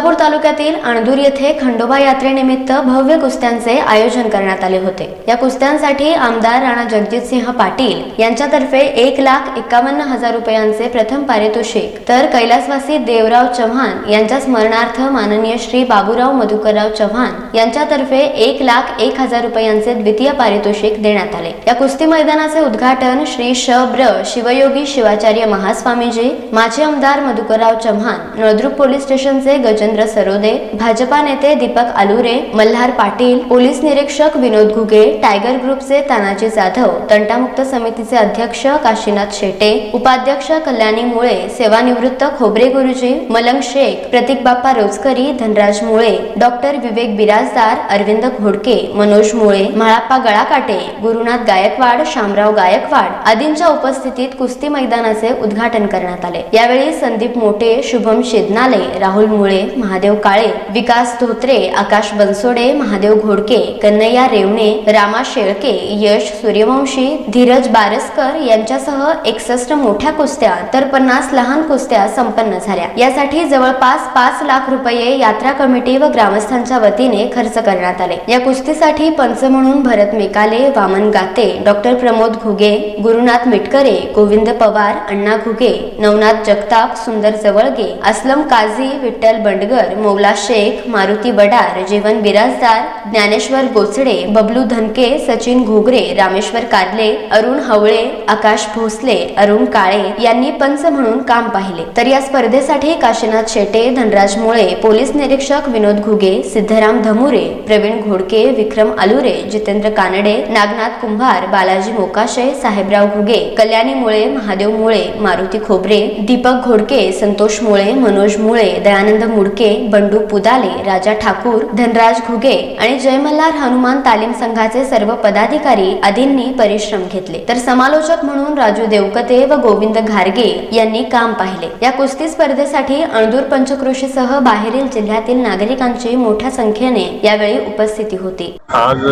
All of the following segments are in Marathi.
तुळजापूर तालुक्यातील अणदूर येथे खंडोबा यात्रेनिमित्त भव्य कुस्त्यांचे आयोजन करण्यात आले होते. या कुस्त्यांसाठी आमदार राणा जगजितसिंह पाटील यांच्यातर्फे एक लाख एकावन्न हजार रुपयांचे प्रथम पारितोषिक. तर कैलासवासी देवराव चव्हाण यांच्या स्मरणार्थ माननीय श्री बाबूराव मधुकरराव चव्हाण यांच्यातर्फे एक लाख एक हजार रुपयांचे द्वितीय पारितोषिक देण्यात आले. या कुस्ती मैदानाचे उद्घाटन श्री श ब्र शिवयोगी शिवाचार्य महास्वामीजी माजी आमदार मधुकरराव चव्हाण नळदुर्ग पोलीस स्टेशनचे गजन गजेंद्र सरोदे भाजपा नेते दीपक आलुरे मल्हार पाटील पोलीस निरीक्षक विनोद घुगे टायगर ग्रुपचे तानाजी जाधव तंटामुक्त समितीचे अध्यक्ष काशीनाथ शेटे उपाध्यक्ष कल्याणी मुळे सेवानिवृत्त खोबरे गुरुजी मलंग शेख प्रतीक बाप्पा रोजकरी धनराज मुळे डॉक्टर विवेक बिराजदार अरविंद घोडके मनोज मुळे म्हाळाप्पा गळाकाटे गुरुनाथ गायकवाड शामराव गायकवाड आदींच्या उपस्थितीत कुस्ती मैदानाचे उद्घाटन करण्यात आले. यावेळी संदीप मोटे शुभम शेदनाले राहुल मुळे महादेव काळे विकास धोत्रे आकाश बनसोडे महादेव घोडके कन्हैया रेवणे रामा शेळके यश सूर्यवंशी धीरज बारसकर यांच्यासह एकसष्ट मोठ्या कुस्त्या तर पन्नास लहान कुस्त्या संपन्न झाल्या. यासाठी जवळपास पाच लाख रुपये यात्रा कमिटी व ग्रामस्थांच्या वतीने खर्च करण्यात आले. या कुस्तीसाठी पंच म्हणून भरत मेकाले वामन गाते डॉक्टर प्रमोद घुगे गुरुनाथ मिटकरे गोविंद पवार अण्णा घुगे नवनाथ जगताप सुंदर जवळगे असलम काझी विठ्ठल बंडगर मौला शेख मारुती बडार जीवन बिराजदार ज्ञानेश्वर गोचडे बबलू धनके सचिन घोगरे रामेश्वर कारले अरुण हवळे आकाश भोसले अरुण काळे यांनी पंच म्हणून काम पाहिले. तर या स्पर्धेसाठी काशीनाथ शेटे धनराज मुळे पोलीस निरीक्षक विनोद घुगे सिद्धराम धमुरे प्रवीण घोडके विक्रम आलुरे जितेंद्र कानडे नागनाथ कुंभार बालाजी मोकाशे साहेबराव घुगे कल्याणी मुळे महादेव मुळे मारुती खोबरे दीपक घोडके संतोष मुळे मनोज मुळे दयानंद मुडके बंडू पुदाले राजा ठाकूर धनराज घुगे आणि जयमल्हार हनुमान तालीम संघाचे सर्व पदाधिकारी आदींनी परिश्रम घेतले. तर समालोचक म्हणून राजू देवकते व गोविंद घारगे यांनी काम पाहिले. या कुस्ती स्पर्धेसाठी अणदूर पंचकृषीसह बाहेरील जिल्ह्यातील नागरिकांची मोठ्या संख्येने यावेळी उपस्थिती होती. आज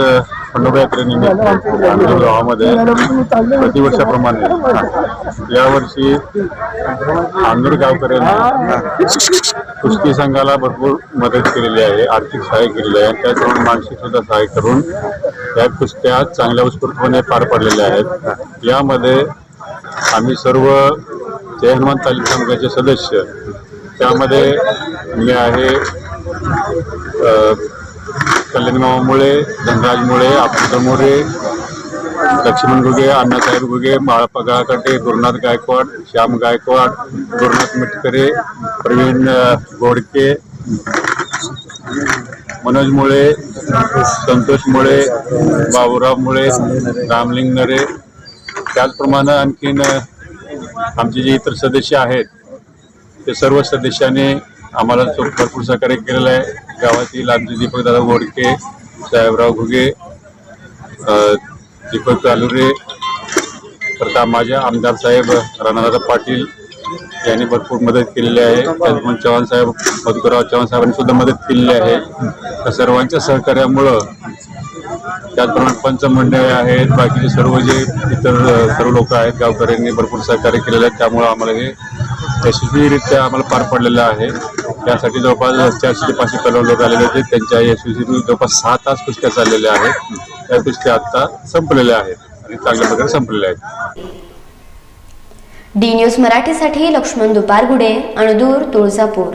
खंडोबा यात्रेनिमित्त आमच्या गावामध्ये प्रतिवर्षाप्रमाणे यावर्षी आंदूर गावकऱ्यांनी कुस्ती संघाला भरपूर मदत केलेली आहे आर्थिक सहाय्य केलेले आहे. त्याचप्रमाणे मानसिक सुद्धा सहाय्य करून या कुस्त्या चांगल्या उत्स्फूर्तपणे पार पडलेल्या आहेत. यामध्ये आम्ही सर्व जय हनुमान तालीम संघाचे सदस्य त्यामध्ये मी आहे अ, मुळे धनराज मुळे मोरे लक्ष्मण घुगे अण्णासाहेब घुगे बाळाप्पा गाळकाटे गुरुनाथ गायकवाड श्याम गायकवाड गुरुनाथ मिटकरे प्रवीण गोडके घोडके मनोज मुळे संतोष मुळे बाबुराव मुळे रामलिंग नरे. त्याचप्रमाणे आणखीन आमचे जे इतर सदस्य आहेत ते सर्व सदस्यांनी आम्हाला भरपूर सहकार्य केलेलं आहे. गावातील आमचे दीपकदादा गोडके साहेबराव घुगे दीपक तालुरे प्रताप माझ्या आमदार साहेब राणादादा पाटील यांनी भरपूर मदत केलेली आहे. त्याचप्रमाणे चव्हाण साहेब मधुकरराव चव्हाण साहेबांनी सुद्धा मदत केलेली आहे. त्या सर्वांच्या सहकार्यामुळं त्याचप्रमाणे पंचमंडळे आहेत बाकीचे सर्व जे इतर सर्व लोक आहेत गावकऱ्यांनी भरपूर सहकार्य केलेलं आहे. त्यामुळं आम्हाला हे यशस्वीरित्या आम्हाला पार पडलेलं आहे. त्यासाठी जवळपास चारशे ते पाचशे कलम लोक आलेले होते. त्यांच्या यशस्वी जवळपास सहा तास कुस्त्या चाललेल्या आहेत त्या कुस्त्या आता संपलेल्या आहेत आणि चांगल्या प्रकारे संपलेल्या आहेत. डी न्यूज मराठीसाठी लक्ष्मण दुपारगुडे अणदूर तुळजापूर.